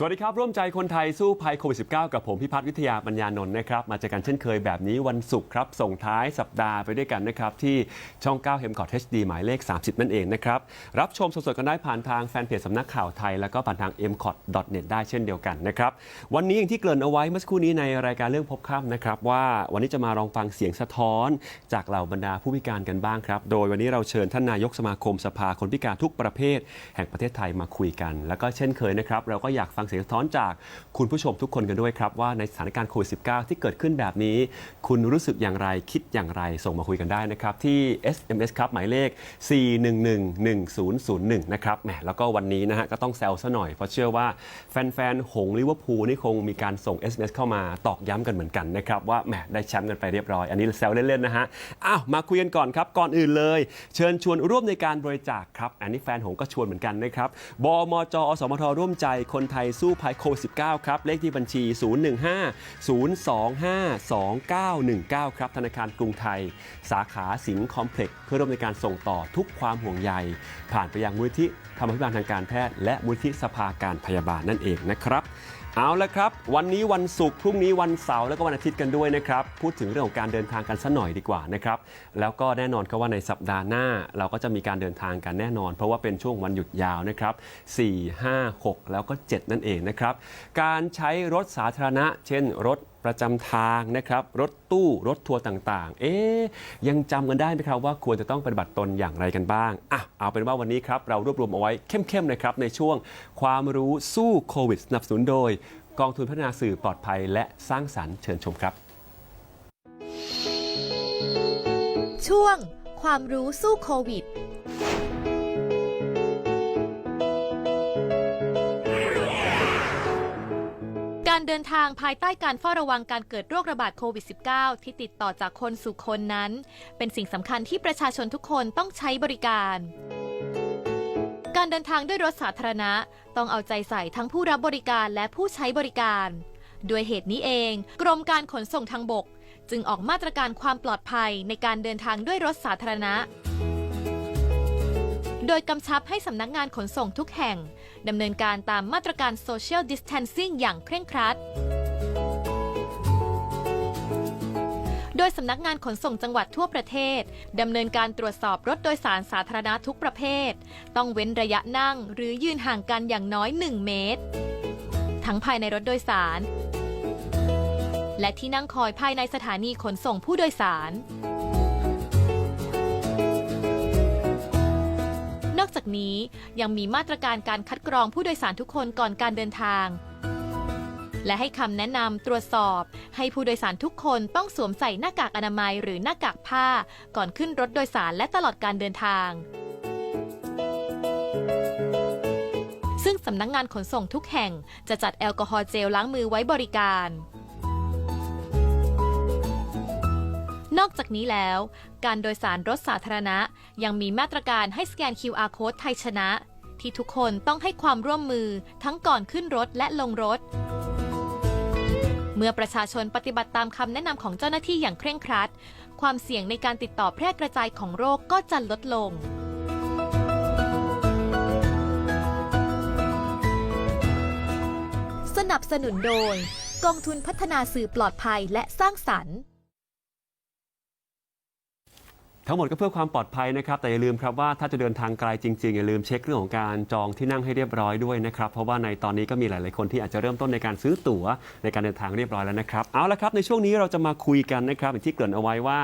สวัสดีครับ ร่วมใจคนไทยสู้ภัยโควิด -19 กับผมพิพัฒน์วิทยาปัญญานนท์นะครับ มาเจอกันเช่นเคยแบบนี้วันศุกร์ครับ ส่งท้ายสัปดาห์ไปด้วยกันนะครับ ที่ช่อง9 m c o t HD หมายเลข 30 นั่นเองนะครับ รับชมสดๆกันได้ผ่านทางแฟนเพจสำนักข่าวไทย แล้วก็ผ่านทาง m c o t net ได้เช่นเดียวกันนะครับ วันนี้อย่างที่เกริ่นเอาไว้เมื่อสักครู่นี้ในรายการเรื่องพบค่ำนะครับว่าวันนี้จะมาลองฟังเสียงสะท้อน จากเหล่าบรรดาผู้พิการกันบ้างครับ โดยวันนี้เราเชิญท่านนายกสมาคมสภาคนพิการทุกประเภท แห่งประเทศไทยมาคุยกัน แล้วก็เช่นเคยนะครับเราก็อยากฟังเสียงสะท้อนจากคุณผู้ชมทุกคนกันด้วยครับ ว่าในสถานการณ์โควิด -19 ที่เกิดขึ้นแบบนี้ คุณรู้สึกอย่างไรคิดอย่างไร ส่งมาคุยกันได้นะครับ ที่ SMS ครับหมายเลข 4111001 นะครับแหมแล้วก็วันนี้นะฮะก็ต้องแซวซะหน่อย เพราะเชื่อว่าแฟนๆหงลิเวอร์พูลนี่คงมีการส่ง SMS เข้ามาตอกย้ำกันเหมือนกันนะครับว่าแหมได้แชมป์กันไปเรียบร้อย อันนี้แซวเล่นๆนะฮะอ้าวมาคุยกันก่อนครับก่อนอื่นเลย เชิญชวนร่วมในการบริจาคครับอันนี้แฟนหงก็ชวนเหมือนกันนะครับบมจอสมทร่วมใจคนไทยสู้ภัยโควิด -19 ครับ เลขที่บัญชี 015-025-2919 ครับธนาคารกรุงไทย สาขาสิงห์คอมเพล็กซ์เพื่อร่วมในการส่งต่อทุกความห่วงใยผ่านไปยังมูลนิ ธรรมพิบาลทางการแพทย์ และมูลนิธิสภาการพยาบาลนั่นเองนะครับ เอาละครับ วันนี้วันศุกร์พรุ่งนี้วันเสาร์แล้วก็วันอาทิตย์กันด้วยนะครับ พูดถึงเรื่องของการเดินทางกันสัหน่อยดีกว่านะครับ แล้วก็แน่นอนครับว่าในสัปดาห์หน้า เราก็จะมีการเดินทางกันแน่นอน เพราะว่าเป็นช่วงวันหยุดยาวนะครับ 4 5 6 แล้วก็ 7 นั่นเองนะครับ การใช้รถสาธารณะ เช่นรถ ประจำทางนะครับ รถตู้รถทัวร์ต่างๆ เอ๊ยยังจำกันได้ไหมครับว่าควรจะต้องปฏิบัติตนอย่างไรกันบ้างอะเอาเป็นว่าวันนี้ครับเรารวบรวมเอาไว้เข้มๆนะครับในช่วงความรู้สู้โควิดสนับสนุนโดย กองทุนพัฒนาสื่อปลอดภัย และสร้างสรรค์เชิญชมครับ ช่วงความรู้สู้โควิด เดินทางภายใต้การเฝ้าระวังการเกิดโรคระบาดโควิด -19 ที่ติดต่อจากคนสู่คนนั้น เป็นสิ่งสำคัญที่ประชาชนทุกคนต้องใช้บริการ การเดินทางด้วยรถสาธารณะ ต้องเอาใจใส่ทั้งผู้รับบริการและผู้ใช้บริการ ด้วยเหตุนี้เอง กรมการขนส่งทางบก จึงออกมาตรการความปลอดภัยในการเดินทางด้วยรถสาธารณะ โดยกำชับให้สำนักงานขนส่งทุกแห่ง ดำเนินการตามมาตรการ Social Distancing อย่างเคร่งครัด โดยสำนักงานขนส่งจังหวัดทั่วประเทศ ดำเนินการตรวจสอบรถโดยสารสาธารณะทุกประเภท ต้องเว้นระยะนั่งหรือยืนห่างกันอย่างน้อย 1 เมตร ทั้งภายในรถโดยสาร และที่นั่งคอยภายในสถานีขนส่งผู้โดยสาร จากนี้ยังมีมาตรการการคัดกรองผู้โดยสารทุกคนก่อนการเดินทาง และให้คำแนะนำตรวจสอบ ให้ผู้โดยสารทุกคนต้องสวมใส่หน้ากากอนามัยหรือหน้ากากผ้า ก่อนขึ้นรถโดยสารและตลอดการเดินทาง ซึ่งสำนักงงานขนส่งทุกแห่งจะจัดแอลกอฮอล์เจลล้างมือไว้บริการ นอกจากนี้แล้ว การโดยสารรถสาธารณะ ยังมีมาตรการให้สแกน QR code ไทยชนะ ที่ทุกคนต้องให้ความร่วมมือทั้งก่อนขึ้นรถและลงรถ เมื่อประชาชนปฏิบัติตามคำแนะนำของเจ้าหน้าที่อย่างเคร่งครัด ความเสี่ยงในการติดต่อแพร่กระจายของโรคก็จะลดลงสนับสนุนโดย กองทุนพัฒนาสื่อปลอดภัยและสร้างสรรค์ ทั้งหมดก็เพื่อความปลอดภัยนะครับ แต่อย่าลืมครับว่าถ้าจะเดินทางไกลจริงๆ อย่าลืมเช็คเรื่องของการจองที่นั่งให้เรียบร้อยด้วยนะครับ เพราะว่าในตอนนี้ก็มีหลายๆคนที่อาจจะเริ่มต้นในการซื้อตั๋วในการเดินทางเรียบร้อยแล้วนะครับ เอาละครับในช่วงนี้เราจะมาคุยกันนะครับอย่างที่เกริ่นเอาไว้ว่า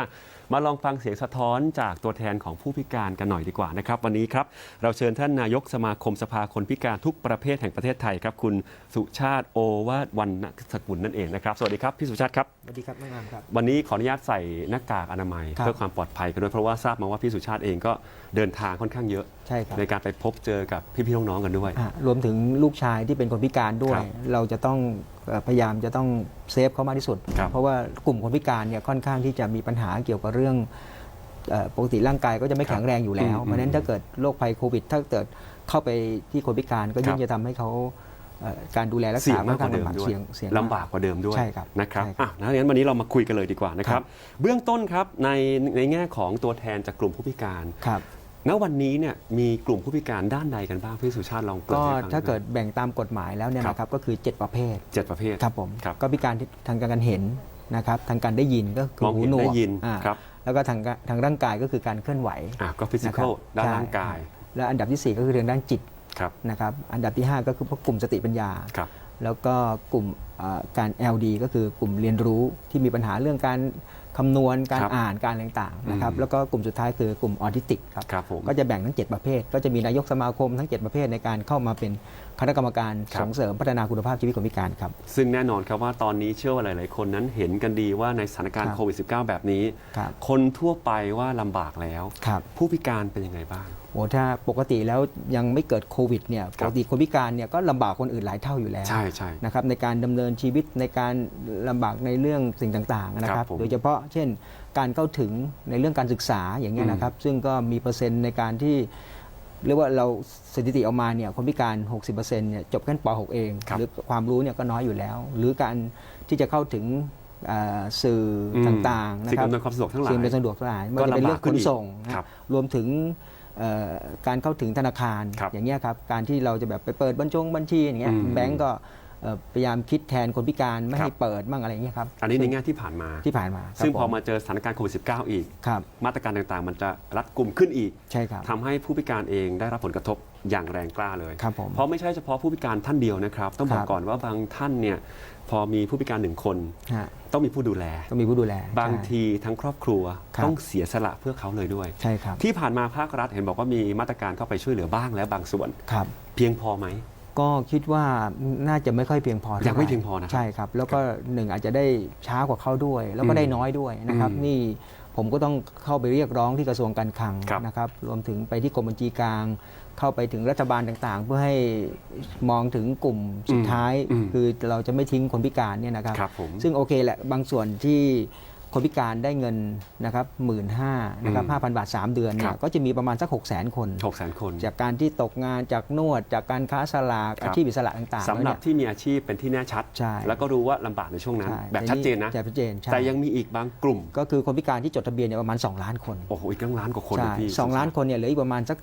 มาลองฟังเสียงสะท้อนจากตัวแทนของผู้พิการกันหน่อยดีกว่านะครับ วันนี้ครับเราเชิญท่านนายกสมาคมสภาคนพิการทุกประเภทแห่งประเทศไทยครับคุณสุชาติโอวาทวันสกุลนั่นเองนะครับสวัสดีครับพี่สุชาติครับสวัสดีครับน้องอามครับวันนี้ขออนุญาตใส่หน้ากากอนามัยครับเพื่อความปลอดภัยกันด้วยเพราะว่าทราบมาว่าพี่สุชาติเองก็เดินทางค่อนข้างเยอะใช่ครับในการไปพบเจอกับพี่ๆน้องๆกันด้วยอะรวมถึงลูกชายที่เป็นคนพิการด้วคยรับเราจะต้องเอ่อ พยายามจะต้องเซฟเขามากที่สุดครับเพราะว่ากลุ่มคนพิการเนี่ยค่อนข้างที่จะมีปัญหาเกี่ยวกับเรื่องเอ่อปกติร่างกายก็จะไม่ครับแข็งแรงอยู่แล้วอืมเพราะฉะนั้นถ้าเกิดโรคภัยโควิด ถ้าเกิดเข้าไปที่คนพิการก็ยิ่คงรับจะทำให้เขาเอ่อการดูแลรักเสี่ยษางมากกว่าเดิมค่อนข้งด้วยเสี่ยงเสี่ยงลำบากกว่าเดิมด้วยใช่ครับนะครับใช่อะงั้นวันนี้เรามาคุยกันเลยดีกว่านะครับ เบื้องต้นครับในในแง่ของตัวแทนจากกลุ่มผู้พิการครับ ณวันนี้เนี่ยมีกลุ่มผู้พิการด้านใดกันบ้างพี่สุชาติลองเปิดก็ให้ฟังถ้าเกิดหน่อยแบ่งตามกฎหมายแล้วเนี่ยครับนะครับก็คือ 7 ประเภทเจ็ดประเภท ครับผมครับก็พิการที่ทางการเห็นนะครับทางการได้ยินก็คือมองหูเห็นหนวได้กยินอ่าครับแล้วก็ทางกะทางร่างกายก็คือการเคลื่อนไหว อะก็ฟิสิกอลนะครับด้านใช่ร่างกาย และอันดับที่ 4 ก็คือทางด้านจิตครับ นะครับอันดับที่ 5 ก็คือพวกกลุ่มสติปัญญา ครับ แล้วก็กลุ่มเอ่อการ LD ก็คือกลุ่มเรียนรู้ที่มีปัญหาเรื่องการ คำนวณการครับอ่านการอะไรต่างๆนะครับอืม แล้วก็กลุ่มสุดท้ายคือกลุ่มออทิสติกครับ ครับผม ก็จะแบ่งทั้ง 7 ประเภท ก็จะมีนายกสมาคมทั้ง 7 ประเภทในการเข้ามาเป็น คณะกรรมการครับ ส่งเสริมพัฒนาคุณภาพชีวิตคนพิการครับ ซึ่งแน่นอนครับว่าตอนนี้เชื่อว่าหลาย ๆ คนนั้นเห็นกันดีว่าในสถานการณ์ครับโควิด -19 แบบนี้ ครับ คนทั่วไปว่าลำบากแล้ว ครับ ผู้พิการเป็นยังไงบ้าง โอ้ถ้าปกติแล้วยังไม่เกิดโควิดเนี่ยคปรับ กติคนพิการเนี่ยก็ลำบากคนอื่นหลายเท่าอยู่แล้วใช่ใช่ นะครับในการดำเนินชีวิตในการลำบากในเรื่องสิ่งต่างๆนะคครัรับบผมโดยเฉพาะเช่นการเข้าถึงในเรื่องการศึกษาอย่างเงี้ยนะครับ ซึ่งก็มีเปอร์เซ็นต์ในการที่ เรียกว่าเราสถิติออกมาเนี่ยคนพิการ 60%เนี่ยจบแค่ป .6 เอง ครับ หรือความรู้เนี่ยก็น้อยอยู่แล้ว หรือการที่จะเข้าถึงเอ่อสื่ออมต่างๆนะสิ่งครับ อำนวยความสะดวกทั้งหลาย สิ่งเป็นสะดวกทั้งหลายไม่ก็ว่าจะเป็นลำบากเรื่องขนส่งขึ้นอีกนะครับรวมถึงเอ่อการเข้าถึงธนาคารครับอย่างเงี้ยครับการที่เราจะแบบไปเปิดบัญชงบัญชีอย่างเงี้ยอืมแบงก์ก็เอ่อ พยายามคิดแทนคนพิการไม่ครัให้บเปิดบ้างอะไรเงี้ยครับอันนี้ในแง่ที่ผ่านมาที่ผ่านมาครับซึ่งพอผมาเจอสถานการณ์โควิด -19 อีกครับมาตรการต่างๆ มันจะรัดกลุ่มขึ้นอีกใช่ครับทำให้ผู้พิการเองได้รับผลกระทบอย่างแรงกล้าเลยครับผมเพราะไม่ใช่เฉพาะผู้พิการท่านเดียวนะครับ ต้องบอกครับก่อนว่าบางท่านเนี่ยพอมีผู้พิการหนึ่งคนฮะต้องมีผู้ดูแลก็มีผู้ดูแล บางใช่ทีทั้งครอบครัวครับต้องเสียสละเพื่อเขาเลยด้วยใช่ครับที่ผ่านมาภาครัฐเห็นบอกว่ามีมาตรการเข้าไปช่วยเหลือบ้างแล้วบางส่วนครับเพียงพอไหม ก็คิดว่าน่าจะไม่ค่อยเพียงพอยังไม่ท่าหร่เพียงพอนะครับใช่ครับ แล้วก็หนึ่งอาจจะได้ช้ากว่าเขาด้วย แล้วก็ได้อืมน้อยด้วยนะครับอืมนี่ผมก็ต้องเข้าไปเรียกร้องที่กระทรวงการคลังครับนะครับ รวมถึงไปที่กรมบัญชีกลาง เข้าไปถึงรัฐบาลต่างๆ เพื่อให้มองถึงกลุ่มสุดท้ายอืมคือเราจะไม่ทิ้งคนพิการเนี่ยนะครับครับผมซึ่งโอเคแหละบางส่วนที่ คนพิการได้เงินนะครับหมื่นห้านะครับอืมห้าพันบาท 3 เดือนเนี่ครัยบ ก็จะมีประมาณสัก 6 0 0 0 0 0 คนหกแสนคน จากการที่ตกงานจากนวด จากการค้าสลากครับ อาชีพอิสระต่างๆสำหรับแล้วเนี่ย ที่มีอาชีพเป็นที่แน่ชัด ใช่ แล้วก็รู้ว่าลำบากในช่วงนั้น ใช่แบบชัดเจนนะ ชัดเจนใช่แต่ยังมีอีกบางกลุ่ม ก็คือคนพิการที่จดทะเบียนเนี่ยประมาณ 2 ล้านคนโอ้โห อีกตั้งล้านกว่าคนใช่เลยพี่ สองล้านคนเนี่ยเหลืออีกประมาณสัก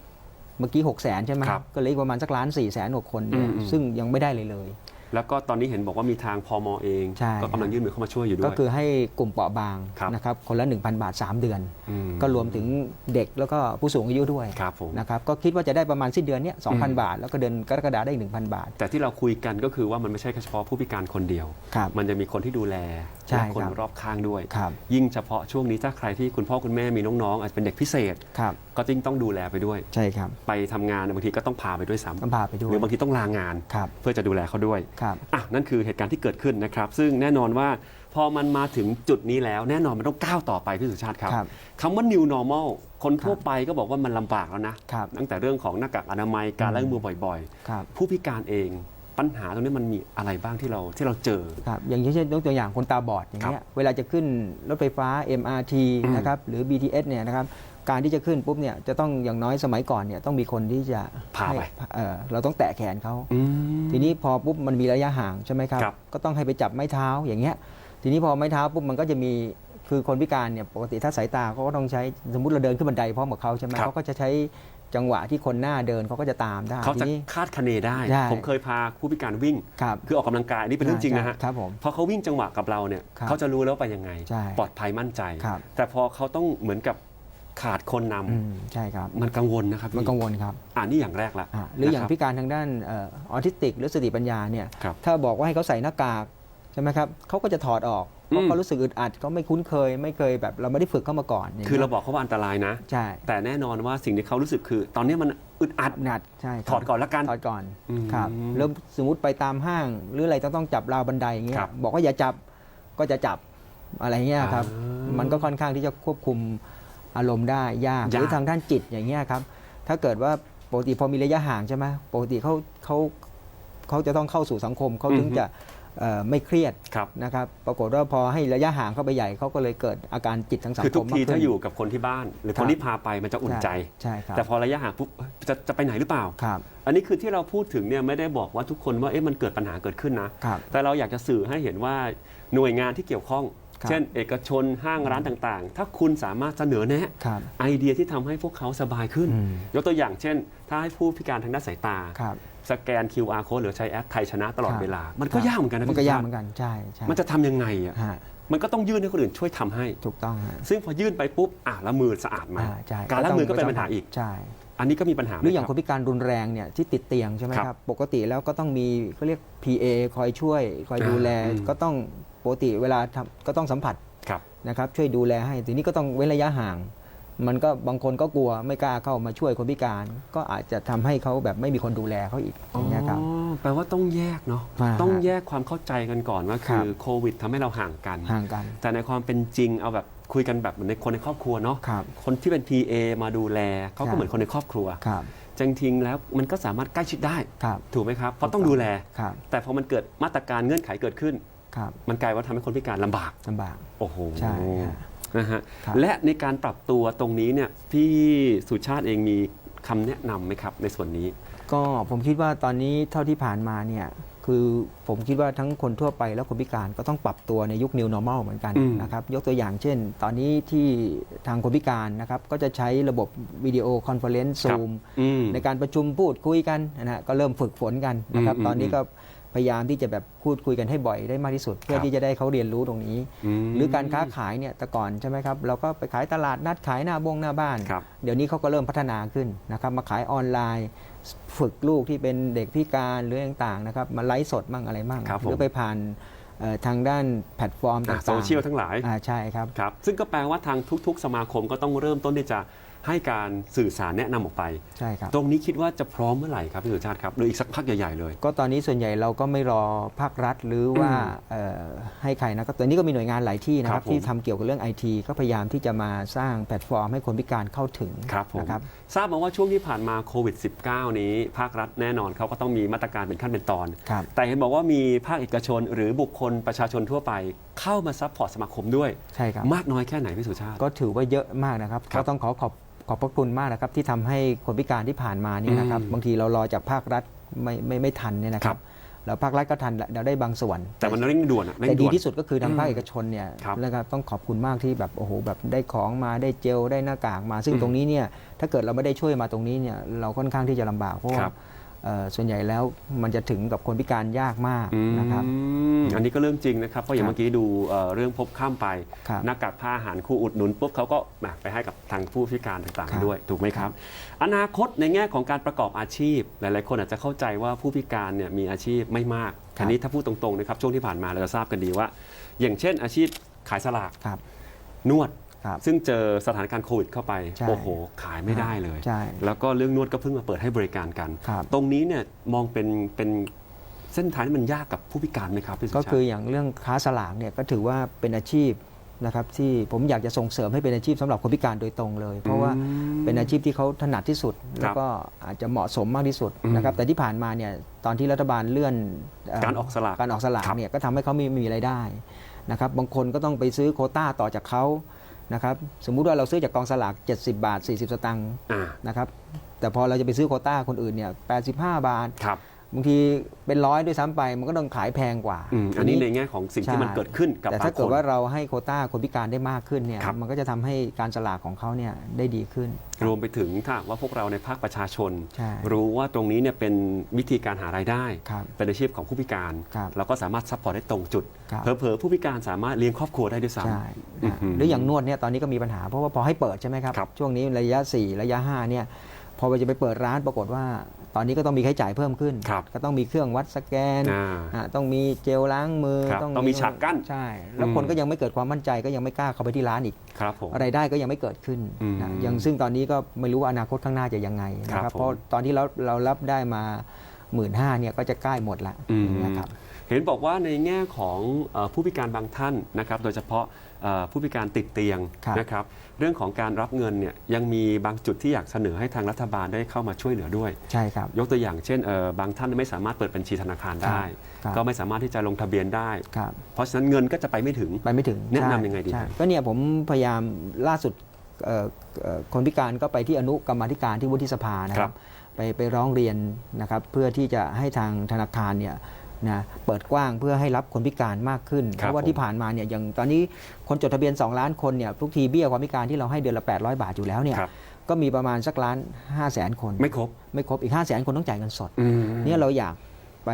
เมื่อกี้6 0 0 0 0 0ใช่ไหมครับก็เหลืออีกประมาณสักล้าน4 0 0 0 0 0คนเนี่ยอืมอืม ซึ่งยังไม่ได้เลยเลย แล้วก็ตอนนี้เห็นบอกว่ามีทางพมเอง ใช่ ก็กำลังยื่นมือเข้ามาช่วยอยู่ด้ก็วยคือให้กลุ่มเปราะบางครับ นะครับคนละ 1,000 บาท 3 เดือน ม ก็รวมถึงเด็กแล้วก็ผู้สูงอายุด้วยครับผม นะครับก็คิดว่าจะได้ประมาณสิ้นเดือนเนี้ยอืม2,000 บาท แล้วก็เดือนกรกฎาคมได้อีก1,000 บาท แต่ที่เราคุยกันก็คือว่ามันไม่ใช่เฉพาะผู้พิการคนเดียว ครับ มันจะมีคนที่ดูแลใช่และคนครับ รอบข้างด้วย ครับ ยิ่งเฉพาะช่วงนี้ถ้าใครที่คุณพ่อคุณแม่มีน้องๆอาจจะเป็นเด็กพิเศษ ครับ ก็ยิ่งต้องดูแลไปด้วย ใช่ครับไปทำงานบางทีก็ต้องพาไปด้วยซ้ำต้องพาไปด้วหยรือบางทีต้องลางาน ครับ เพื่อจะดูแลเขาด้วยครับอะนั่นคือเหตุการณ์ที่เกิดขึ้นนะครับ ซึ่งแน่นอนว่าพอมันมาถึงจุดนี้แล้วแน่นอนมันต้องก้าวต่อไปพี่สุชาติครับครับคำว่า new normal คนทั่วไปก็บอกว่ามันลำบากแล้วนะ ครับตั้งแต่เรื่องของหน้ากากอนามัยการล้างมือบ่อยครับ ๆ ผู้พิการเองปัญหาตรงนี้มันมีอะไรบ้างที่เราที่เราเจอ ครับอย่างเช่นยกตัวอย่างคนตาบอดอย่างเงี้ยเวลาจะขึ้นรถไฟฟ้า MRT อืมนะครับหรือ BTS เนี่ยนะครับ การที่จะขึ้นปุ๊บเนี่ยจะต้องอย่างน้อยสมัยก่อนเนี่ยต้องมีคนที่จะพาไปให้เอ่อเราต้องแตะแขนเขาอืมทีนี้พอปุ๊บมันมีระยะห่างใช่ไหมครับ ครับ ก็ต้องให้ไปจับไม้เท้าอย่างเงี้ย ทีนี้พอไม้เท้าปุ๊บมันก็จะมีคือคนพิการเนี่ยปกติถ้าสายตาเขาก็ต้องใช้สมมติเราเดินขึ้นบันไดพร้อมกับเขาใช่ไหมครับ เขาก็จะใช้จังหวะที่คนหน้าเดินเขาก็จะตามได้เขาทีจะนี้ คาดคะเนได้ ใช่ ผมเคยพาผู้พิการวิ่ง ครับคือออกกำลังกายอันนี่เป็นเรื่องจริงนะฮะใช่ครับผม พอเขาวิ่งจังหวะกับเราเนี่ยครับเขาจะรู้แล้วไปยังไง ใช่ปลอดภัยมั่นใจ ครับแต่พอเขาต้องเหมือนกับ ขาดคนนำอืมใช่ครับ มันกังวลนะครับมันพี่กังวลครับอ่านี่อย่างแรกละอะหรืออย่างนะคบพิการทางด้านเออทิสติก หรือสติปัญญาเนี่ยครับถ้าบอกว่าให้เขาใส่หน้ากากใช่ไหมครับเขาก็จะถอดออกเพอืราะม เขารู้สึกอึดอัดเขาไม่คุ้นเคย ไม่เคยแบบเราไม่ได้ฝึกเข้ามาก่อนย่งคืองี้ยเราบอกเขาว่าอันตรายนะ ใช่แต่แน่นอนว่าสิ่งที่เขารู้สึกคือ ตอนนี้มันอึดอัด หนัดใช่ครับถอดก่อนละกัน ถอดก่อนอืมครับแล้วสมมติไปตามห้างหรืออะไรต้องต้องจับราวบันไดอย่างเงี้ยครับบอกว่าอย่าจับก็จะจับอะไรเงี้ยครับ อ่ามั มันก็ค่อนข้างที่จะควบคุม อารมณ์ได้ยากหยาก รือทางด้านจิตอย่างเงี้ยครับถ้าเกิดว่าปกติพอมีระยะห่างใช่ไหมปกติเขาเขาเขาจะต้องเข้าสู่สังคมเขาถึงจะเอ่อไม่เครียดครับ นะครับปรากฏว่าพอให้ระยะห่างเข้าไปใหญ่เขาก็เลยเกิดอาการจิตทางสังคือคทุกมทีมากขึ้ถ้านอยู่กับคนที่บ้าน หรือคครันบที่พาไปมันจะอุ่นใจ ใช่ครับแต่พอระยะห่างปุ๊บเอ้ยจะจะไปไหนหรือเปล่า ครับอันนี้คือที่เราพูดถึงเนี่ยไม่ได้บอกว่าทุกคนว่าเอ๊ะมันเกิดปัญหาเกิดขึ้นนะ ครับ แต่เราอยากจะสื่อให้เห็นว่าหน่วยงานที่เกี่ยวข้องครับ เช่น เอกชนห้างร้านต่างๆ ถ้าคุณสามารถเสนอแนะครับไอเดียที่ทำให้พวกเขาสบายขึ้นอืมยกตัวอย่างเช่น ถ้าให้ผู้พิการทางด้านสายตาครับสแกน QR code หรือใช้แอปไทยชนะตลอดครับเวลา มันก็ครับยากเหมือนกันนะมันก็พี่ยากสุเหมือนชติกันใช่ใช่มันจะทำยังไงอะฮะมันก็ต้องยื่นให้คนอื่นช่วยทำให้ถูกต้องฮะซึ่งพอยื่นไปปุ๊บอะแล้วมือสะอาดไหมาอ่าใช่การล้างมือก็เป็นปัญหาอีกใช่อันนี้ก็มีปัญหาหรืออย่างไมคนพิการรุนแรงเนี่ยที่ติดเตียงใช่ไหมครับครับ ปกติแล้วก็ต้องมีเขาเรียก PA คอยช่วย คอยดูแลอ่าอืมก็ต้อง ปกติเวลาทำก็ต้องสัมผัสครับนะครับช่วยดูแลให้ทีนี้ก็ต้องเว้นระยะห่าง มันก็บางคนก็กลัวไม่กล้าเข้ามาช่วยคนพิการ ก็อาจจะทำให้เขาแบบไม่มีคนดูแลเขาอีกอย่างเงี้ยครับอ๋อแปลว่าต้องแยกเนาะอ่าต้องแยกความเข้าใจกันก่อนว่าครัคือบโควิดทำให้เราห่างกันห่างกัน แต่ในความเป็นจริงเอาแบบคุยกันแบบเหมือนในคนในครอบครัวเนาะครับคนที่เป็น PA มาดูแลเขาครัก็บเหมือนคนในครอบครัวครับจริงๆแล้วมันก็สามารถใกล้ชิดได้ครับถูกไหมครับ เพราะต้องดูแลครับแต่พอมันเกิดมาตรการเงื่อนไขเกิดขึ้น ครับมันกลายว่าทำให้คนพิการลำบาก ลำบาก โอ้โหใช่ฮะนะฮะครับ และในการปรับตัวตรงนี้เนี่ยพี่สุชาติเองมีคำแนะนำไหมครับในส่วนนี้ ก็ผมคิดว่าตอนนี้เท่าที่ผ่านมาเนี่ยคือผมคิดว่าทั้งคนทั่วไปและคนพิการก็ต้องปรับตัวในยุค New Normal เหมือนกันอืม นะครับยกตัวอย่างเช่น ตอนนี้ที่ทางคนพิการนะครับก็จะใช้ระบบวิดีโอคอนเฟอเรนซ์ครับซูม อืม ในการประชุมพูดคุยกันนะฮะก็เริ่มฝึกฝนกันนะครับอืมตอนนี้ก็ พยายามที่จะแบบพูดคุยกันให้บ่อยได้มากที่สุด เพื่อครับที่จะได้เขาเรียนรู้ตรงนี้มหรือการค้าขายเนี่ยแต่ก่อนใช่ไหมครับเราก็ไปขายตลาดนัดขายหน้าบงหน้าบ้านครับเดี๋ยวนี้เขาก็เริ่มพัฒนาขึ้นนะครับมาขายออนไลน์ฝึกลูกที่เป็นเด็กพิการหรือต่างๆนะครับมาไลฟ์สดมั่งอะไรมั่งครับผมหรือไปผ่านเอ่อทางด้านแพลตฟอร์มต่างๆโซเชียลทั้งหลายอ่าใช่ครับครับ ซึ่งก็แปลว่าทางทุก ๆ สมาคมก็ต้องเริ่มต้นที่จะ ให้การสื่อสารแนะนำออกไป ใช่ครับ ตรงนี้คิดว่าจะพร้อมเมื่อไหร่ครับพี่สุชาติครับหรืออีกสักพักใหญ่ๆเลย ก็ตอนนี้ส่วนใหญ่เราก็ไม่รอภาครัฐหรือว่าอืมเอ่อให้ใครนะครับตอนนี้ก็มีหน่วยงานหลายที่นะคครัรับบผม ที่ทำเกี่ยวกับเรื่องไอทีก็พยายามที่จะมาสร้างแพลตฟอร์มให้คนพิการเข้าถึงครับผมนะครับ ทราบมาว่าช่วงที่ผ่านมาโควิด -19 นี้ ภาครัฐแน่นอนเขาก็ต้องมีมาตรการเป็นขั้นเป็นตอน ครับ แต่เห็นบอกว่ามีภาคเอกชนหรือบุคคลประชาชนทั่วไป เข้ามาซัพพอร์ตสมาคมด้วย ใช่ครับ มากน้อยแค่ไหนพี่สุชาติ ก็ถือว่าเยอะมากนะครับ ครับก็ต้องขอขอบ ขอบพระคุณมากนะครับที่ทำให้คนพิการที่ผ่านมาเนี่ยนะครับอืมบางทีเรารอจากภาครัฐไม่ไม่ไม่ทันเนี่ยนะคครัรับบแล้วภาครัฐก็ทันเราได้บางส่วน แต่มันเร่งด่วนอะเร่แต่งดีด่วนที่สุดก็คือทางภาคอืมเอกชนเนี่ยครับนะครับต้องขอบคุณมากที่แบบโอ้โหแบบได้ของมาได้เจลได้หน้ากากมา ซึ่งอืมตรงนี้เนี่ยถ้าเกิดเราไม่ได้ช่วยมาตรงนี้เนี่ยเราค่อนข้างที่จะลำบากเพราะคว่ารับเอ่อ ส่วนใหญ่แล้วมันจะถึงกับคนพิการยากมากนะครับอืมอันนี้ก็เรื่องจริงนะครับเพราะอย่างครับเมื่อกี้ดูเอ่อเรื่องพบข้ามไปครับหน้ากากผ้าอาหารครูอุดหนุนปุ๊บเขาก็มาไปให้กับทางผู้พิการต่างครับๆด้วยถูกไหมครับ อนาคตในแง่ของการประกอบอาชีพ หลายๆ คนอาจจะเข้าใจว่าผู้พิการเนี่ยมีอาชีพไม่มากครับอันนี้ถ้าพูดตรงๆนะครับช่วงที่ผ่านมาเราจะทราบกันดีว่า อย่างเช่นอาชีพขายสลากครับนวด ครับ ซึ่งเจอสถานการณ์โควิดเข้าไป ใช่โอ้โห ขายไม่ได้เลย ใช่แล้วก็เรื่องนวดก็เพิ่งมาเปิดให้บริการกัน ครับ ตรงนี้เนี่ยมองเป็นเป็นเส้นทางที่มันยากกับผู้พิการไหมครับพี่สุชาก็ติ คืออย่างเรื่องค้าสลากเนี่ยก็ถือว่าเป็นอาชีพนะครับที่ผมอยากจะส่งเสริมให้เป็นอาชีพสำหรับคนพิการโดยตรงเลย เพราะว่าอืมเป็นอาชีพที่เขาถนัดที่สุด แล้วก็อาจจะเหมาะสมมากที่สุดอืมนะครับแต่ที่ผ่านมาเนี่ยตอนที่รัฐบาลเลื่อนเการออกสลากการออกสลากครับ เนี่ยก็ทำให้เขามีมีรายได้นะครับบางคนก็ต้องไปซื้อโควต้าต่อจากเขา นะครับสมมุติว่าเราซื้อจากกองสลาก 70 บาท 40 สตางค์อ่า นะครับแต่พอเราจะไปซื้อโควต้าคนอื่นเนี่ย85 บาท ครับ บางทีเป็นร้อยด้วยซ้ำไปมันก็ต้องขายแพงกว่า อืมอันนี้ในแง่ของสิ่งที่ใช่มันเกิดขึ้นกับแต่บาถ้างคเกิดนว่าเราให้โควต้าคนพิการได้มากขึ้นเนี่ยครับ มันก็จะทำให้การสลากของเขาเนี่ยได้ดีขึ้น รวมไปถึงถ้าหากว่าพวกเราในภาคประชาชน ใช่รู้ว่าตรงนี้เนี่ยเป็นวิธีการหารายได้ ครับเป็นอาชีพของผู้พิการ ครับเราก็สามารถซัพพอร์ตได้ตรงจุดครับ เผลอๆผู้พิการสามารถเลี้ยงครอบครัวได้ด้วยซ้ ใช่อืนะมหรืออย่างนวดเนี่ยตอนนี้ก็มีปัญหาเพราะว่าพอให้เปิดใช่ไหมครับ ครับช่วงนี้ระยะ 4 ระยะ5เนี่ยพอไปจะไปเปิดร้านปรากฏว่า ตอนนี้ก็ต้องมีค่าใช้จ่ายเพิ่มขึ้น ครับก็ต้องมีเครื่องวัดสแกนอ่าอะต้องมีเจลล้างมือครับต้องมีฉากกั้นใช่ แล้วอืมคนก็ยังไม่เกิดความมั่นใจก็ยังไม่กล้าเข้าไปที่ร้านอีก ครับผมรายได้ก็ยังไม่เกิดขึ้นอืมนะยังซึ่งตอนนี้ก็ไม่รู้ว่าอนาคตข้างหน้าจะยังไงนะคครัรับบผม เพราะตอนที่เราเรารับได้มาหมื่นห้าเนี่ยก็จะใกล้หมดละอืมอย่างเงี้ยครับ เห็นบอกว่าในแง่ของเอ่อผู้พิการบางท่านนะครับ โดยเฉพาะเอ่อผู้พิการติดเตียงครับนะครับ เรื่องของการรับเงินเนี่ยยังมีบางจุดที่อยากเสนอให้ทางรัฐบาลได้เข้ามาช่วยเหลือด้วย ใช่ครับ ยกตัวอย่างเช่นเอ่อบางท่านไม่สามารถเปิดบัญชีธนาคารได้ ครับก็ไม่สามารถที่จะลงทะเบียนได้ ครับเพราะฉะนั้นเงินก็จะไปไม่ถึง ไปไม่ถึงแนะนำใช่ยังไงดีใช่ครับ ก็เนี่ยผมพยายามล่าสุดเอ่อเอ่อคนพิการก็ไปที่อนุกรรมาธิการที่วุฒิสภานะคครัรับบ ไปไปร้องเรียนนะครับเพื่อที่จะให้ทางธนาคารเนี่ย นะเปิดกว้างเพื่อให้รับคนพิการมากขึ้นครับเพราะว่าผมที่ผ่านมาเนี่ยอย่างตอนนี้คนจดทะเบียน 2 ล้านคนเนี่ยทุกทีเบี้ยความพิการที่เราให้เดือนละ 800 บาทอยู่แล้วเนี่ยครับก็มีประมาณสักล้าน5แสนคน ไม่ครบไม่ครบอีก5 0 0แสนคนต้องจ่ายเงินสดอืมเนี่ยเราอยากไป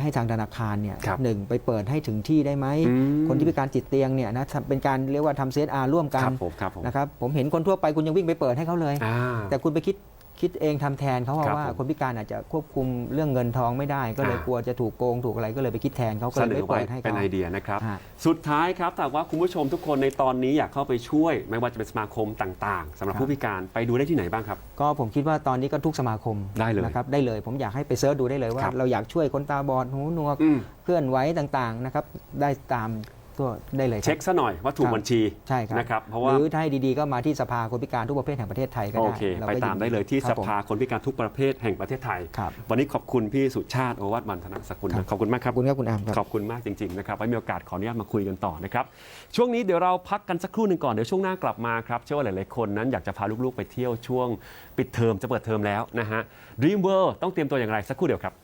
ให้ทางธนาคารเนี่ยครับหนึ่งไปเปิดให้ถึงที่ได้ไหมอืมคนที่พิการติดเตียงเนี่ยนะทำเป็นการเรียกว่าทำเซตอาร่วมกัคนรับผมครับผมนะครับผมเห็นคนทั่วไปคุณยังวิ่งไปเปิดให้เขาเลยอ่าแต่คุณไปคิด คิดเองทำแทนเขาครับว่าผมคนพิการอาจจะควบคุมเรื่องเงินทองไม่ได้ ก็เลยอ่ากลัวจะถูกโกงถูกอะไรก็เลยไปคิดแทนเขาก็เสเลยนไม่อไว้เปิดให้เป็นเขาไอเดียนะครับฮะสุดท้ายครับแต่ว่าคุณผู้ชมทุกคนในตอนนี้อยากเข้าไปช่วย ไม่ว่าจะเป็นสมาคมต่าง ๆสำหรับครับผู้พิการไปดูได้ที่ไหนบ้างครับ ก็ผมคิดว่าตอนนี้ก็ทุกสมาคมได้เลยนะครับได้เลยผมอยากให้ไปเซิร์ชดูได้เลยว่าครับเราอยากช่วยคนตาบอดหูหนวกอืมเคลื่อนไหวต่างๆนะครับได้ตาม ตัวได้เลยครับ เช็คซะหน่อยว่าถูกครับบัญชีใช่ครับนะครับ เพราะหว่ารือถ้าให้ดีๆก็มาที่สภาคนพิการทุกประเภทแห่งประเทศไทยก็โอได้เค รไปก็ตามได้เลยที่คสรับผม ภาคนพิการทุกประเภทแห่งประเทศไทย ครับวันนี้ขอบคุณพี่สุชาติโอวัตมันธนสกุลครับขอบคุณมากคขรัอบ บคุณครับคุณอามครับ ขอบคุณมากจริง ๆ นะครับ ไว้มีโอกาสขออนุญาตมาคุยกันต่อนะครับ ช่วงนี้เดี๋ยวเราพักกันสักครู่หนึ่งก่อน เดี๋ยวช่วงหน้ากลับมาครับ เชื่อว่าหลาย ๆ คนนั้นอยากจะพาลูก ๆ ไปเที่ยวช่วงปิดเทอมจะเปิดเทอมแล้วนะฮะ Dream World ต้องเตรียมตัวอย่างไรสักครู่เดียวครับ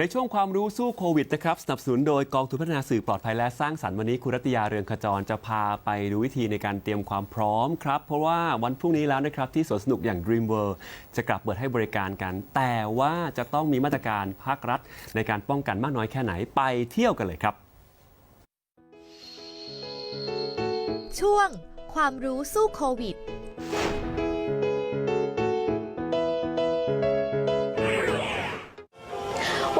ในช่วงความรู้สู้โควิดนะครับสนับสนุนโดยกองทุนพัฒนาสื่อปลอดภัยและสร้างสรรค์วันนี้คุณรัตยาเรืองขจรจะพาไปดูวิธีในการเตรียมความพร้อมครับ เพราะว่าวันพรุ่งนี้แล้วนะครับที่สวนสนุกอย่าง Dream World จะกลับเปิดให้บริการกัน แต่ว่าจะต้องมีมาตรการภาครัฐ ในการป้องกันมากน้อยแค่ไหนไปเที่ยวกันเลยครับ ช่วงความรู้สู้โควิด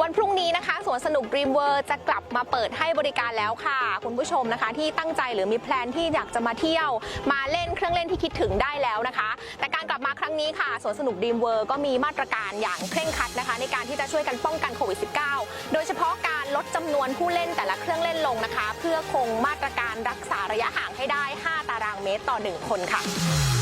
วันพรุ่งนี้นะคะสวนสนุก Dream World จะกลับมาเปิดให้บริการแล้วค่ะ คุณผู้ชมนะคะ ที่ตั้งใจหรือมีแพลนที่อยากจะมาเที่ยว มาเล่นเครื่องเล่นที่คิดถึงได้แล้วนะคะ แต่การกลับมาครั้งนี้ค่ะสวนสนุก Dream World ก็มีมาตรการอย่างเคร่งครัดนะคะ ในการที่จะช่วยกันป้องกันโควิด -19 โดยเฉพาะการลดจำนวนผู้เล่นแต่ละเครื่องเล่นลงนะคะ เพื่อคงมาตรการรักษาระยะห่างให้ได้ 5 ตารางเมตรต่อ 1 คนค่ะ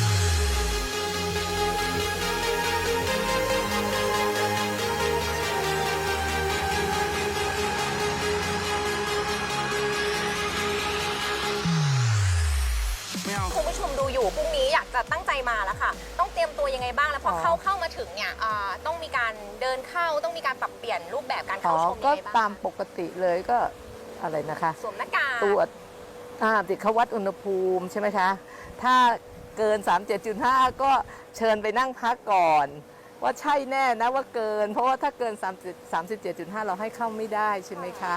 ชมดูอยู่พรุ่งนี้อยากจะตั้งใจมาแล้วค่ะ ต้องเตรียมตัวยังไงบ้างแล้วพออ๋อเข้าเข้ามาถึงเนี่ยอ่าต้องมีการเดินเข้าต้องมีการปรับเปลี่ยนรูปแบบการอ๋เข้าอชมก็ยังไงบ้างตามปกติเลยก็อะไรนะคะ สวมหน้ากาก ตรวจอ่าติดเขาวัดอุณหภูมิใช่ไหมคะ ถ้าเกิน 37.5 ก็เชิญไปนั่งพักก่อน ว่าใช่แน่นะว่าเกิน เพราะว่าถ้าเกิน30 37.5 เราให้เข้าไม่ได้ใช่ไหมคะ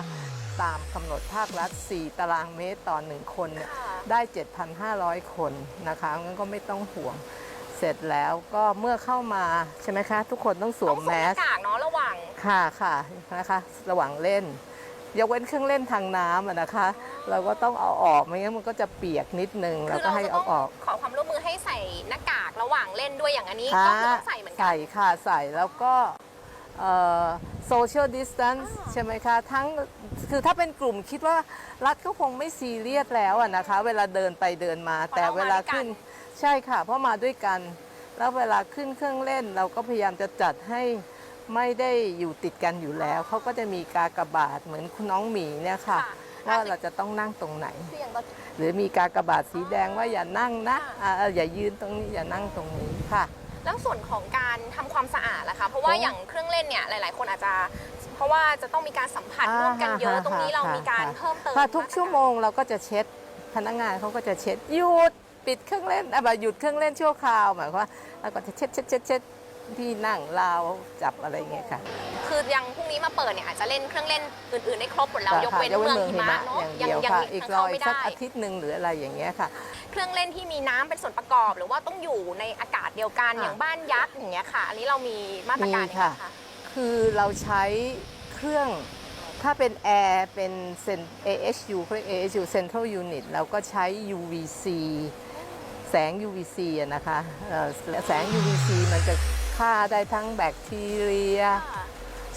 ตามกำหนดภาครัฐ 4 ตารางเมตรต่อ 1 คนเนี่ยค่ะได้ 7,500 คนนะคะงั้นก็ไม่ต้องห่วงเสร็จแล้วก็เมื่อเข้ามาใช่ไหมคะ ทุกคนต้องสวต้มองสวมแมหสน้ากากเนาะระหว่างค่ะค่ะนะคะ ระหว่างเล่น ยกเว้นเครื่องเล่นทางน้ำอะนะคะ เราก็ต้องเอาออกไม่งั้นมันก็จะเปียกนิดนึงเราคือก็เราให้จะต้เอาองออก ขอความร่วมมือให้ใส่หน้ากากระหว่างเล่นด้วยอย่างอันนี้ค่ะก็คือต้องใส่เหมือนกัน ใส่ค่ะใส่แล้วก็ โซเชียลดิส a ทน c ์ใช่ไหมคะ ทั้งคือถ้าเป็นกลุ่มคิดว่ารัฐก็คงไม่ซีเรียสแล้วอะนะคะ เวลาเดินไปเดินมา แต่เวลาขึ้นใช่ค่ะ เพราะมาด้วยกัน แล้วเวลาขึ้นเครื่องเล่น เราก็พยายามจะจัดให้ไม่ได้อยู่ติดกันอยู่แล้ว เขาก็จะมีกากบาทเหมือนคุณน้องหมีเนี่ยค่ะ ว่าเราจะต้องนั่งตรงไหนคืออย่างเราหรือมีกากบาทสีแดงว่าอย่านั่งนะอ่าอย่ายืนตรงนี้อย่านั่งตรงนี้ค่ะ แล้วส่วนของการทำความสะอาดล่ะคะ เพราะว่าโอ้อย่างเครื่องเล่นเนี่ยหลาย ๆ คนอาจจะ เพราะว่าจะต้องมีการสัมผัสร่วมกันเยอะอ่าตรงนี้เราค่ะมีการค่ะเพิ่มเติมค่ะทุกชั่วโมงเราก็จะเช็ดพนักงานเขาก็จะเช็ดหยุดปิดเครื่องเล่นอะแบบหยุดเครื่องเล่นชั่วคราวหมายความว่าเราก็จะเช็ดเช็ดเช็ดเช็ด ที่นั่งราวจับอะไรอย่างเงี้ยค่ะคือยังพรุ่งนี้มาเปิดเนี่ยอาจจะเล่นเครื่องเล่นอื่นๆได้ครบหมดแล้วยกค่ะเว้นเมืองหิมะเนาะอย่างเดียวยัค่ะมีอีกทางรอเข้าอีไม่กสักได้อาทิตย์หนึ่งหรืออะไรอย่างเงี้ยค่ะ เครื่องเล่นที่มีน้ำเป็นส่วนประกอบ หรือว่าต้องอยู่ในอากาศเดียวกันค่ะอย่างบ้านยักษ์อย่างเงี้ยค่ะ อันนี้เรามีมาตรการมียังไงค่ะคะคือเราใช้เครื่องถ้าเป็นแอร์เป็นเซน AHU เขาเรียก AHU Central Unit เราก็ใช้ UVC แสง UVC อะนะคะเอ่อแสง UVC มันจะ ฆ่าได้ทั้งแบคทีเรีย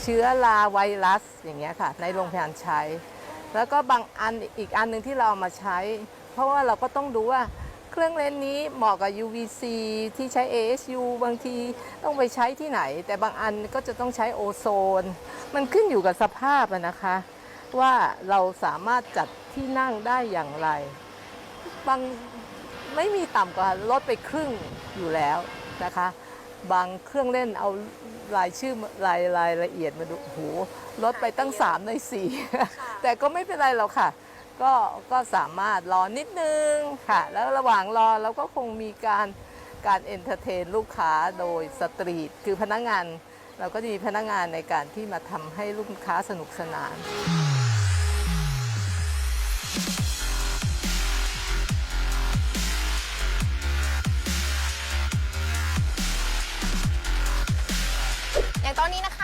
เชื้อราไวรัสอย่างเงี้ยค่ะ ในโรงพยาบาลใช้ แล้วก็บางอันอีกอันหนึ่งที่เราเอามาใช้ เพราะว่าเราก็ต้องดูว่าเครื่องเลนนี้เหมาะกับ UVC ที่ใช้ ASU บางทีต้องไปใช้ที่ไหน แต่บางอันก็จะต้องใช้โอโซน มันขึ้นอยู่กับสภาพนะคะ ว่าเราสามารถจัดที่นั่งได้อย่างไร บางไม่มีต่ำกว่าลดไปครึ่งอยู่แล้วนะคะ บางเครื่องเล่นเอารายชื่อรายรายละเอียดมาดูโอ้โหลดไปตั้ง 3 ใน 4 แต่ก็ไม่เป็นไรหรอกค่ะ ก็ก็สามารถรอนิดนึงค่ะ แล้วระหว่างรอเราก็คงมีการการเอนเตอร์เทนลูกค้าโดยสตรีท คือพนักงาน เราก็จะมีพนักงานในการที่มาทำให้ลูกค้าสนุกสนาน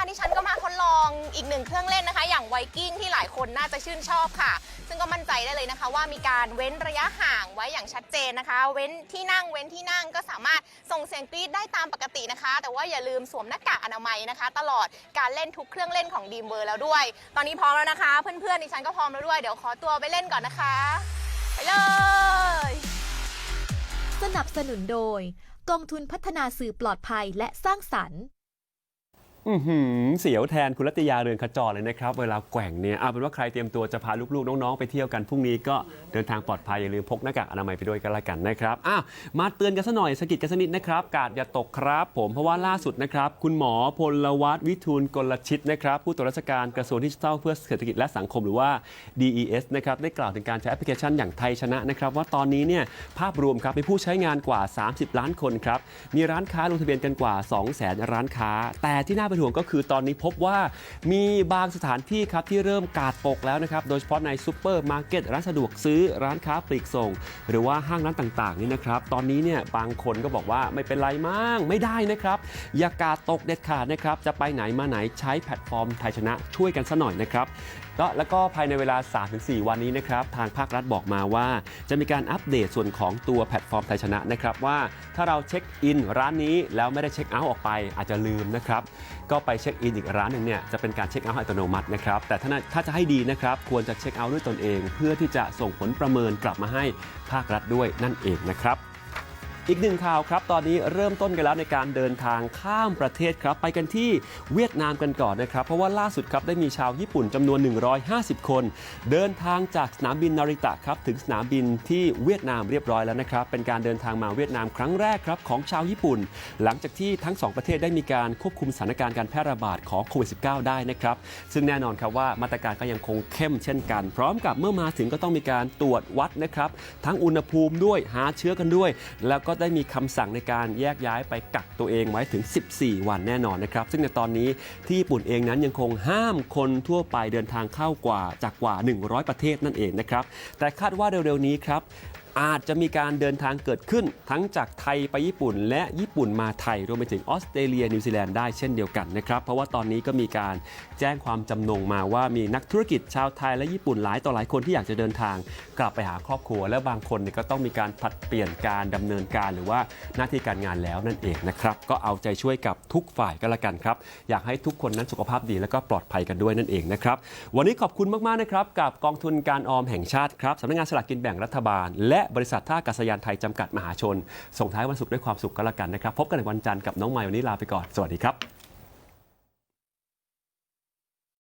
อนนี้นะคะที่ฉันก็มาทดลองอีกหนึ่งเครื่องเล่นนะคะ อย่างไวกิ้งที่หลายคนน่าจะชื่นชอบค่ะ ซึ่งก็มั่นใจได้เลยนะคะ ว่ามีการเว้นระยะห่างไว้อย่างชัดเจนนะคะ เว้นที่นั่งเว้นที่นั่งก็สามารถส่งเสียงกรี๊ดได้ตามปกตินะคะ แต่ว่าอย่าลืมสวมหน้ากากอนามัยนะคะ ตลอดการเล่นทุกเครื่องเล่นของดีมเวอร์แล้วด้วย ตอนนี้พร้อมแล้วนะคะ เพื่อนๆดิฉันก็พร้อมแล้วด้วยเดี๋ยวขอตัวไปเล่นก่อนนะคะ ไปเลยสนับสนุนโดย กองทุนพัฒนาสื่อปลอดภัยและสร้างสรรค์ อือหือเสียวแทนคุณรัตยาเรือนขจรเลยนะครับ เวลาแกว่งเนี่ยเอาเป็นว่าใครเตรียมตัวจะพาลูกๆ น้องๆ ไปเที่ยวกันพรุ่งนี้ก็เดินทางปลอดภัยอย่าลืมพกหน้ากากอนามัยไปด้วยกันละกันนะครับอ้าวมาเตือนกันซะหน่อยสะกิดกันสักนิดนะครับ กาดอย่าตกครับ ผมเพราะว่าล่าสุดนะครับ คุณหมอพลวัตวิทูลกลชิตนะครับ ผู้ตรวจราชการกระทรวงดิจิทัลเพื่อเศรษฐกิจและสังคมหรือว่า DES นะครับได้กล่าวถึงการใช้แอปพลิเคชันอย่างไทยชนะนะครับว่าตอนนี้เนี่ยภาพรวมครับมีผู้ใช้งานกว่า 30 ล้านคนครับมีร้านค้าลงทะเบียนกันกว่า 2 0 0 0 0 0 ร้านค้า แต่ที่น่าเป็นห่วงก็คือตอนนี้พบว่ามีบางสถานที่ครับที่เริ่มกาดตกแล้วนะครับ โดยเฉพาะในซูเปอร์มาร์เก็ตร้านสะดวกซื้อร้านค้าปลีกส่ง หรือว่าห้างร้านต่างๆนี่นะครับ ตอนนี้เนี่ยบางคนก็บอกว่าไม่เป็นไรมั่งไม่ได้นะครับ อย่ากาดตกเด็ดขาดนะครับ จะไปไหนมาไหนใช้แพลตฟอร์มไทยชนะช่วยกันซะหน่อยนะครับ ก็แล้วก็ภายในเวลา 3-4 วันนี้นะครับทางภาครัฐบอกมาว่า จะมีการอัปเดตส่วนของตัวแพลตฟอร์มไทยชนะนะครับว่าถ้าเราเช็คอินร้านนี้แล้วไม่ได้เช็คเอาท์ออกไปอาจจะลืมนะครับก็ไปเช็คอินอีกร้านหนึ่งเนี่ยจะเป็นการเช็คเอาท์อัตโนมัตินะครับแต่ถ้าถ้าจะให้ดีนะครับควรจะเช็คเอาท์ด้วยตนเอง เพื่อที่จะส่งผลประเมินกลับมาให้ภาครัฐด้วยนั่นเองนะครับ อีกหนึ่งข่าวครับ ตอนนี้เริ่มต้นกันแล้วในการเดินทางข้ามประเทศครับ ไปกันที่เวียดนามกันก่อนนะครับ เพราะว่าล่าสุดครับได้มีชาวญี่ปุ่นจำนวน 150 คน เดินทางจากสนามบินนาริตะครับถึงสนามบินที่เวียดนามเรียบร้อยแล้วนะครับ เป็นการเดินทางมาเวียดนามครั้งแรกครับของชาวญี่ปุ่น หลังจากที่ทั้งสองประเทศได้มีการควบคุมสถานการณ์การแพร่ระบาดของโควิด -19 ได้นะครับ ซึ่งแน่นอนครับว่ามาตรการก็ยังคงเข้มเช่นกัน พร้อมกับเมื่อมาถึงก็ต้องมีการตรวจวัดนะครับทั้งอุณหภูมิด้วยหาเชื้อกันด้วย แล้วก็ได้มีคำสั่งในการแยกย้ายไปกักตัวเองไว้ถึง 14 วันแน่นอนนะครับ ซึ่งในตอนนี้ที่ญี่ปุ่นเองนั้นยังคงห้ามคนทั่วไปเดินทางเข้ากว่าจากกว่า 100 ประเทศนั่นเองนะครับ แต่คาดว่าเร็วๆนี้ครับ อาจจะมีการเดินทางเกิดขึ้น ทั้งจากไทยไปญี่ปุ่น และญี่ปุ่นมาไทยรวมไปถึงออสเตรเลียนิวซีแลนด์ได้เช่นเดียวกันนะครับเพราะว่าตอนนี้ก็มีการแจ้งความจำนงมาว่ามีนักธุรกิจชาวไทยและญี่ปุ่นหลายต่อหลายคนที่อยากจะเดินทาง กลับไปหาครอบครัว และบางคนเนี่ยก็ต้องมีการผลัดเปลี่ยนการดำเนินการหรือว่าหน้าที่การงานแล้วนั่นเองนะครับก็เอาใจช่วยกับทุกฝ่ายก็แล้วกันครับอยากให้ทุกคนนั้นสุขภาพดีและก็ปลอดภัยกันด้วยนั่นเองนะครับวันนี้ขอบคุณมากๆนะครับกับกองทุนการออมแห่งชาติครับสำนักงานสลากกินแบ่งรัฐบาลและและบริษัทท่าอากาศยานไทยจำกัดมหาชน ส่งท้ายวันศุกร์ด้วยความสุขก็แล้วกันนะครับ พบกันในวันจันทร์กับน้องใหม่วันนี้ลาไปก่อน สวัสดีครับ